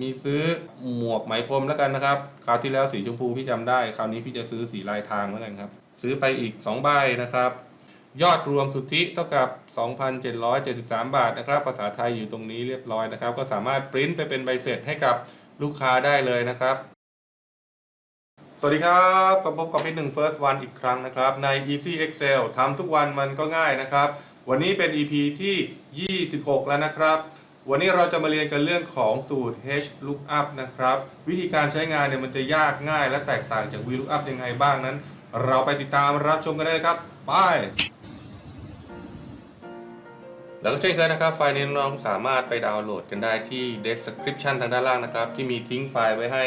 มีซื้อหมวกไหมพรมแล้วกันนะครับ คราวที่แล้วสีชมพูพี่จำได้ คราวนี้พี่จะซื้อสีลายทางแล้วกันครับ ซื้อไปอีก2ใบนะครับ ยอดรวมสุทธิเท่ากับ 2,773 บาทนะครับ ภาษาไทยอยู่ตรงนี้เรียบร้อยนะครับ ก็สามารถปริ้นไปเป็นใบเสร็จให้กับลูกค้าได้เลยนะครับ สวัสดีครับกับพบกับพี่หนึ่ง First One อีกครั้งนะครับ ใน Easy Excel ทำทุกวันมันก็ง่ายนะครับ วันนี้เป็น EP ที่ 26 แล้วนะครับ วันนี้เราจะมาเรียนกันเรื่องของสูตร H lookup นะครับ วิธีการใช้งานเนี่ยมันจะยากง่ายและแตกต่างจาก V lookup ยังไงบ้างนั้น เราไปติดตามรับชมกันได้เลยครับ ไป แล้วก็เช่นเคยนะครับ ไฟล์นี้น้องสามารถไปดาวน์โหลดกันได้ที่ description ทางด้านล่างนะครับ ที่มีทิ้งไฟล์ไว้ให้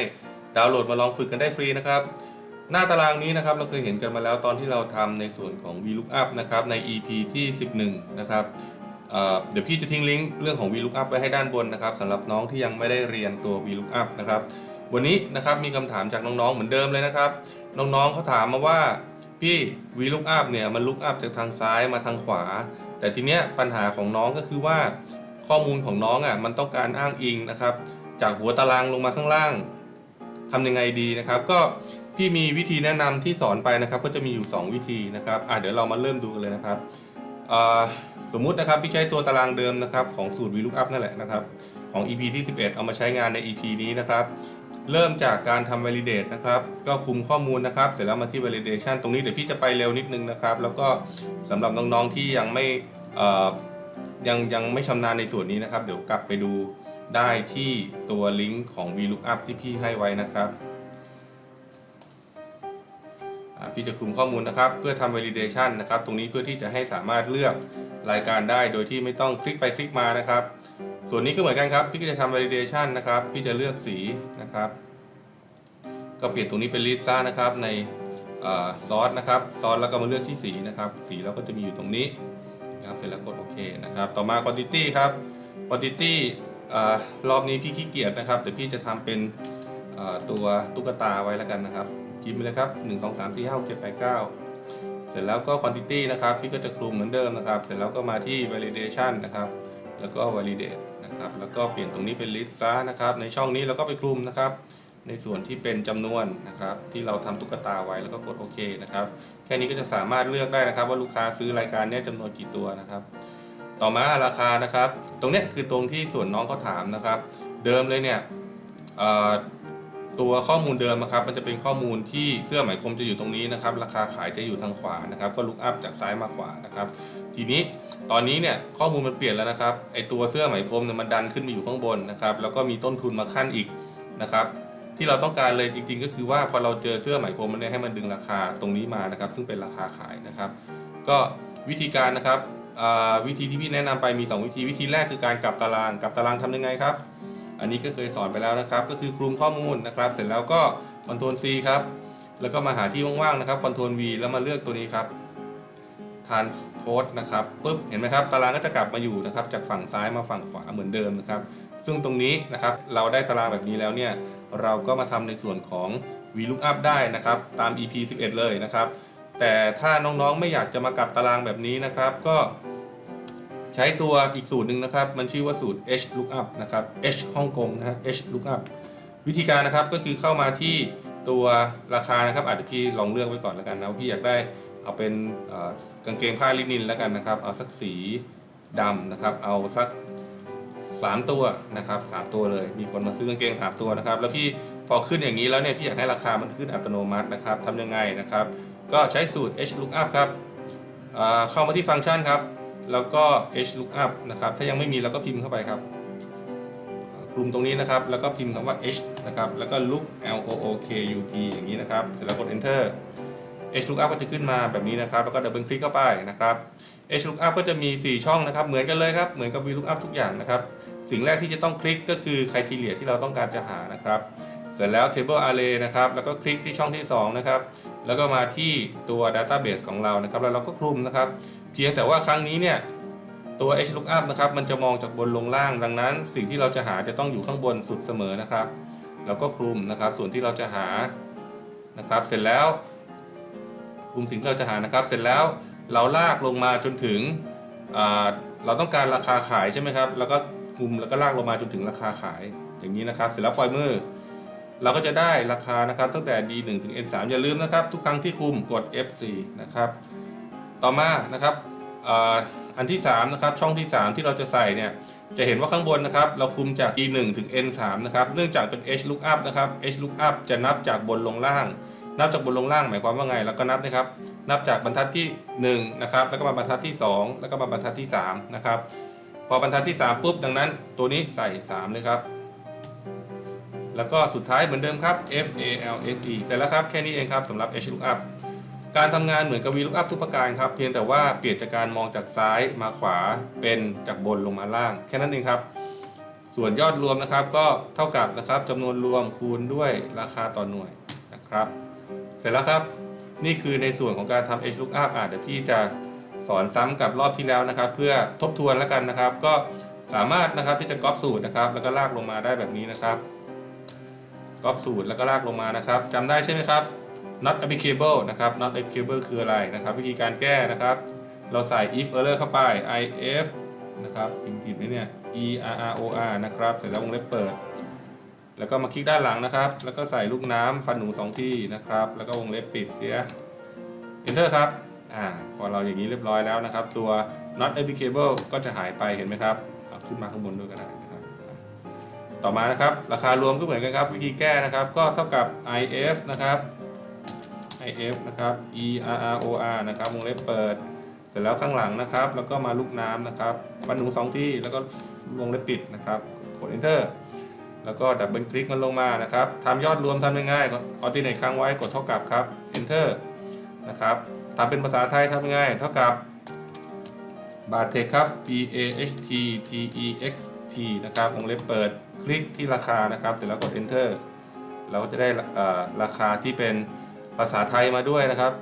ดาวน์โหลดมาลองฝึกกันได้ฟรีนะครับ หน้าตารางนี้นะครับเราเคยเห็นกันมาแล้วตอนที่เราทำในส่วนของ VLOOKUP นะครับใน EP ที่ 11 นะครับ เดี๋ยวพี่จะทิ้งลิงก์เรื่องของ VLOOKUP ไว้ให้ด้านบนนะครับสำหรับน้องที่ยังไม่ได้เรียนตัว VLOOKUP นะครับ วันนี้นะครับมีคำถามจากน้องๆเหมือนเดิมเลยนะครับ น้องๆเขาถามมาว่าพี่ VLOOKUP เนี่ยมัน lookup จากทางซ้ายมาทางขวา แต่ทีเนี้ยปัญหาของน้องก็คือว่าข้อมูลของน้องอะมันต้องการอ้างอิงนะครับ จากหัวตารางลงมาข้างล่างทำยังไงดีนะครับ ก็พี่มีวิธีแนะนำที่สอนไปนะครับ ก็จะมีอยู่ 2 วิธีนะครับอะเดี๋ยวเรามาเริ่มดูกันเลยนะครับอ่า สมมุตินะครับพี่ใช้ตัวตารางเดิมนะครับของสูตร VLOOKUP นั่นแหละนะครับของ EP ที่ 11 เอามาใช้งานใน EP นี้นะครับ เริ่มจากการทำ validate นะครับ ก็คุมข้อมูลนะครับ เสร็จแล้วมาที่ validation ตรงนี้เดี๋ยวพี่จะไปเร็วนิดนึงนะครับ แล้วก็สำหรับน้องๆที่ยังไม่ยังยังไม่ชำนาญในส่วนนี้นะครับ เดี๋ยวกลับไปดูได้ที่ตัวลิงก์ของ VLOOKUP ที่พี่ให้ไว้นะครับพี่จะคุมข้อมูลนะครับ เพื่อทำ validation นะครับ ตรงนี้เพื่อที่จะให้สามารถเลือก รายการได้โดยที่ไม่ต้องคลิกไปคลิกมานะครับ ส่วนนี้ก็เหมือนกันครับ พี่ก็จะทำ validation นะครับ พี่จะเลือกสีนะครับ ก็เปลี่ยนตรงนี้เป็น list นะครับในซอสนะครับซอสแล้วก็มาเลือกที่สีนะครับ สีเราก็จะมีอยู่ตรงนี้นะครับเสร็จแล้วกดโอเคนะครับ ต่อมา quantity ครับ quantity อ่รอบนี้พี่ขี้เกียจนะครับเดี๋ยวพี่จะทำเป็นตัวตุ๊กตาไว้แล้วกันนะครับพิมพ์ไปเลยครับ 1 2 3 4 5 6 7 8 9เส ร็จแล้วก็ quantity นะครับ พี่ก็จะคลุมเหมือนเดิมนะครับ เสร็จแล้วก็มาที่ validation นะครับ แล้วก็ validate นะครับ แล้วก็เปลี่ยนตรงนี้เป็น list ซะนะครับ ในช่องนี้เราก็ไปคลุมนะครับ ในส่วนที่เป็นจำนวนนะครับ ที่เราทำตุ๊กตาไว้แล้วก็กดโอเคนะครับ แค่นี้ก็จะสามารถเลือกได้นะครับ ว่าลูกค้าซื้อรายการนี้ยจำนวนกี่ตัวนะครับ ต่อมาราคานะครับ ตรงนี้คือตรงที่ส่วนน้องเขาถามนะครับ เดิมเลยเนี่ย ตัวข้อมูลเดิมนะครับมันจะเป็นข้อมูลที่เสื้อไหมพรมจะอยู่ตรงนี้นะครับ ราคาขายจะอยู่ทางขวานะครับ ก็ลุกอัพจากซ้ายมาขวานะครับ ทีนี้ตอนนี้เนี่ยข้อมูลมันเปลี่ยนแล้วนะครับไอตัวเสื้อไหมพรมเนี่ยมันดันขึ้นมาอยู่ข้างบนนะครับ แล้วก็มีต้นทุนมาขั้นอีกนะครับ ที่เราต้องการเลยจริง ๆ ก็คือว่าพอเราเจอเสื้อไหมพรมมันเนี่ยให้มันดึงราคาตรงนี้มานะครับ ซึ่งเป็นราคาขายนะครับ ก็วิธีการนะครับวิธีที่พี่แนะนำไปมี 2 วิธีวิธีแรกคือการกลับตารางกลับตารางทำยังไงครับ อันนี้ก็เคยสอนไปแล้วนะครับ ก็คือคลุมข้อมูลนะครับ เสร็จแล้วก็ Ctrl C ครับ แล้วก็มาหาที่ว่างๆนะครับ Ctrl V แล้วมาเลือกตัวนี้ครับ transpose นะครับปุ๊บเห็นไหมครับ ตารางก็จะกลับมาอยู่นะครับ จากฝั่งซ้ายมาฝั่งขวาเหมือนเดิมนะครับ ซึ่งตรงนี้นะครับเราได้ตารางแบบนี้แล้วเนี่ยเราก็มาทำในส่วนของ VLOOKUP ได้นะครับ ตาม EP 11 เลยนะครับ แต่ถ้าน้องๆไม่อยากจะมากลับตารางแบบนี้นะครับ ก็ ใช้ตัวอีกสูตรหนึ่งนะครับ มันชื่อว่าสูตร H lookup นะครับ H ฮ่องกงนะฮะ H lookup วิธีการนะครับก็คือเข้ามาที่ตัวราคานะครับอาจจะพี่ลองเลือกไว้ก่อนแล้วกันนะว่าพี่อยากได้เอาเป็นกางเกงผ้าลินินแล้วกันนะครับ เอาสักสีดำนะครับ เอาสัก 3 ตัวนะครับ3ตัวเลย มีคนมาซื้อกางเกง 3 ตัวนะครับ แล้วพี่พอขึ้นอย่างนี้แล้วเนี่ยพี่อยากให้ราคามันขึ้นอัตโนมัตินะครับทำยังไงนะครับ ก็ใช้สูตร H lookup ครับเข้ามาที่ฟังก์ชันครับ แล้วก็ H lookup นะครับ ถ้ายังไม่มีเราก็พิมพ์เข้าไปครับ กลุ่มตรงนี้นะครับ แล้วก็พิมพ์คำว่า H นะครับ แล้วก็ look L O O K U P อย่างนี้นะครับ เสร็จแล้วกด enter H lookup ก็จะขึ้นมาแบบนี้นะครับ แล้วก็ดับเบิลคลิกเข้าไปนะครับ H lookup ก็จะมี 4 ช่องนะครับ เหมือนกันเลยครับ เหมือนกับ V lookup ทุกอย่างนะครับ สิ่งแรกที่จะต้องคลิกก็คือ criteria ที่เราต้องการจะหานะครับ เสร็จแล้ว table array นะครับ แล้วก็คลิกที่ช่องที่ 2 นะครับ แล้วก็มาที่ตัว database ของเรานะครับ แล้วเราก็คลุมนะครับ เพียงแต่ว่าครั้งนี้เนี่ยตัว H lookup นะครับ มันจะมองจากบนลงล่าง ดังนั้น สิ่งที่เราจะหาจะต้องอยู่ข้างบนสุดเสมอนะครับ แล้วก็คลุมนะครับ ส่วนที่เราจะหา นะครับ เสร็จแล้ว คลุมสิ่งที่เราจะหานะครับ เสร็จแล้ว เราลากลงมาจนถึง เราต้องการราคาขายใช่ไหมครับ แล้วก็คลุมแล้วก็ลากลงมาจนถึงราคาขาย อย่างนี้นะครับ เสร็จแล้วปล่อยมือ เราก็จะได้ราคานะครับตั้งแต่ D1 ถึง N3 อย่าลืมนะครับ ทุกครั้งที่คุมกด F4 นะครับ ต่อมานะครับอ่ออันที่3นะครับช่องที่ 3 ที่เราจะใส่เนี่ยจะเห็นว่าข้างบนนะครับเราคุมจาก D1 ถึง N3 นะครับเนื่องจากเป็น H lookup นะครับ H lookup จะนับจากบนลงล่าง นับจากบนลงล่างหมายความว่าไง แล้วก็นับนะครับ นับจากบรรทัดที่1นะครับแล้วก็มาบรรทัดที่ 2 แล้วก็มาบรรทัดที่3นะครับพอบรรทัดที่ 3 ปุ๊บดังนั้น ตัวนี้ใส่ 3 เลยครับ แล้วก็สุดท้ายเหมือนเดิมครับ F A L S E เสร็จแล้วครับ แค่นี้เองครับสำหรับ H lookup การทำงานเหมือนกับ V lookup ทุกประการครับ เพียงแต่ว่าเปลี่ยนจากการมองจากซ้ายมาขวาเป็นจากบนลงมาล่าง แค่นั้นเองครับ ส่วนยอดรวมนะครับก็เท่ากับนะครับจำนวนรวมคูณด้วยราคาต่อหน่วยนะครับ เสร็จแล้วครับ นี่คือในส่วนของการทำ H lookup อะเดี๋ยวพี่จะสอนซ้ำกับรอบที่แล้วนะครับ เพื่อทบทวนแล้วกันนะครับ ก็สามารถนะครับที่จะก๊อปสูตรนะครับ แล้วก็ลากลงมาได้แบบนี้นะครับ ก๊อปสูตรแล้วก็ลากลงมานะครับจำได้ใช่ไหมครับ not applicable นะครับ not applicable คืออะไรนะครับ วิธีการแก้นะครับ เราใส่ if error เข้าไป if นะครับพิมพ์ผิดไหมเนี่ย e r r o r นะครับเสร็จแล้ววงเล็บเปิด แล้วก็มาคลิกด้านหลังนะครับ แล้วก็ใส่ลูกน้ำฟันหนูสองที่นะครับ แล้วก็วงเล็บปิดเสีย enter ครับอ่าพอเราอย่างนี้เรียบร้อยแล้วนะครับ ตัว not applicable ก็จะหายไปเห็นไหมครับ เอาขึ้นมาข้างบนด้วยก็ได้ ต่อมานะครับ ราคารวมก็เหมือนกันครับ วิธีแก้นะครับ ก็เท่ากับ if นะครับ if นะครับ e r r o r นะครับวงเล็บเปิด เสร็จแล้วข้างหลังนะครับ แล้วก็มาลูกน้ำนะครับฟันหนูสองที่แล้วก็วงเล็บปิดนะครับกด enter แล้วก็ดับเบิลคลิกมันลงมานะครับทำยอดรวมทำง่ายๆออติเนตค้างไว้กดเท่ากับครับ enter นะครับทำเป็นภาษาไทยทำง่าย เท่ากับบาทเทคครับ b a h t t e x t นะครับวงเล็บเปิดคลิกที่ราคานะครับ เสร็จแล้วกด enter เราก็จะได้ราคาที่เป็นภาษาไทยมาด้วยนะครับ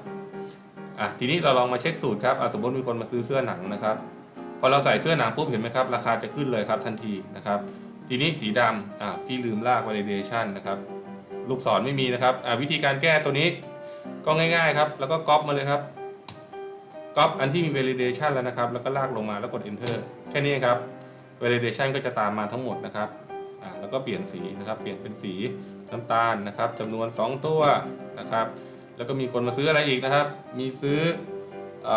อะทีนี้เราลองมาเช็คสูตรครับสมมติมีคนมาซื้อเสื้อหนังนะครับพอเราใส่เสื้อหนังปุ๊บเห็นไหมครับ ราคาจะขึ้นเลยครับทันทีนะครับ ทีนี้สีดำอะพี่ลืมลาก validation นะครับ ลูกศรไม่มีนะครับอะวิธีการแก้ตัวนี้ก็ง่ายๆครับ แล้วก็ก๊อปมาเลยครับก๊อปอันที่มี validation แล้วนะครับ แล้วก็ลากลงมาแล้วกด enter แค่นี้ครับ validation ก็จะตามมาทั้งหมดนะครับแล้วก็เปลี่ยนสีนะครับ เปลี่ยนเป็นสีน้ำตาลนะครับจำนวน 2 ตัวนะครับ แล้วก็มีคนมาซื้ออะไรอีกนะครับ มีซื้ออ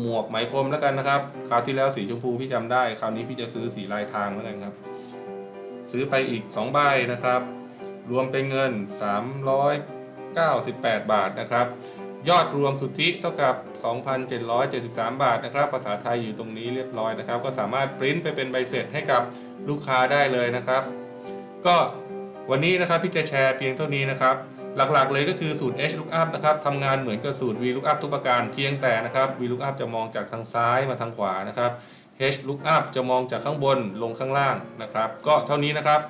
หมวกไหมพรมแล้วกันนะครับ คราวที่แล้วสีชมพูพี่จำได้ คราวนี้พี่จะซื้อสีลายทางแล้วกันครับ ซื้อไปอีก2ใบนะครับ รวมเป็นเงิน 398 บาทนะครับ ยอดรวมสุทธิเท่ากับ 2,773 บาทนะครับ ภาษาไทยอยู่ตรงนี้เรียบร้อยนะครับ ก็สามารถปริ้นไปเป็นใบเสร็จให้กับลูกค้าได้เลยนะครับ ก็วันนี้นะครับพี่จะแชร์เพียงเท่านี้นะครับ หลักๆเลยก็คือสูตร H lookup นะครับทำงานเหมือนกับสูตร V lookup ทุกประการเพียงแต่นะครับ V lookup จะมองจากทางซ้ายมาทางขวานะครับ H lookup จะมองจากข้างบนลงข้างล่างนะครับ ก็เท่านี้นะครับ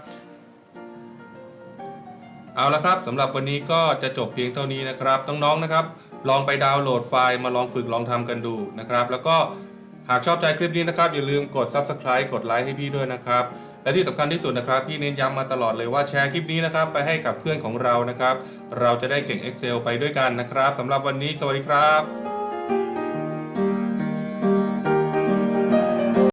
เอาละครับสำหรับวันนี้ก็จะจบเพียงเท่านี้นะครับน้องๆนะครับ ลองไปดาวน์โหลดไฟล์มาลองฝึกลองทำกันดูนะครับ แล้วก็หากชอบใจคลิปนี้นะครับ อย่าลืมกด Subscribe กดไลค์ให้พี่ด้วยนะครับ และที่สำคัญที่สุดนะครับพี่เน้นย้ำมาตลอดเลยว่าแชร์คลิปนี้นะครับ ไปให้กับเพื่อนของเรานะครับ เราจะได้เก่ง Excel ไปด้วยกันนะครับสำหรับวันนี้ สวัสดีครับ